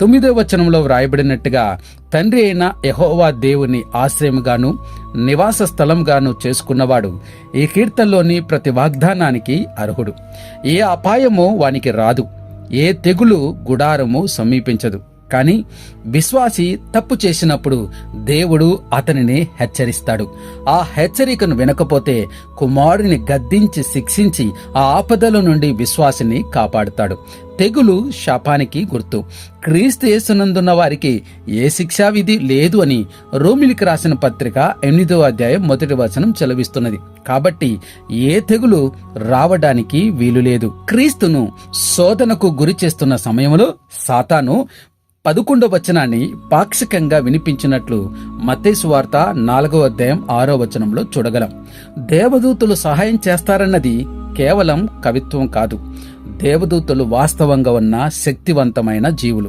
తొమ్మిదో వచనంలో వ్రాయబడినట్టుగా తండ్రి అయిన యహోవా దేవుని ఆశ్రయముగాను నివాస స్థలంగాను చేసుకున్నవాడు ఈ కీర్తనలోని ప్రతి వాగ్దానానికి అర్హుడు. ఏ అపాయమో వానికి రాదు. ఏ తెగులు గుడారము సమీపించదు. కానీ విశ్వాసి తప్పు చేసినప్పుడు దేవుడు అతనిని హెచ్చరిస్తాడు. ఆ హెచ్చరికను వినకపోతే కుమారుని గద్దించి శిక్షించి ఆ ఆపదల నుండి విశ్వాసిని కాపాడుతాడు. తెగులు శాపానికి గుర్తు. క్రీస్తు యేసునందున్న వారికి ఏ శిక్షా విధి లేదు అని రోమిలికి రాసిన పత్రిక ఎనిమిదో అధ్యాయం మొదటి వచనం చెలవిస్తున్నది. కాబట్టి ఏ తెగులు రావడానికి వీలు లేదు. క్రీస్తును శోధనకు గురి చేస్తున్న సమయంలో సాతాను పదకొండవ వచనాన్ని పాక్షికంగా వినిపించినట్లు మతేసు వార్త నాలుగో అధ్యాయం ఆరో వచనంలో చూడగలం. దేవదూతలు సహాయం చేస్తారన్నది కేవలం కవిత్వం కాదు. దేవదూతలు వాస్తవంగా ఉన్న శక్తివంతమైన జీవులు.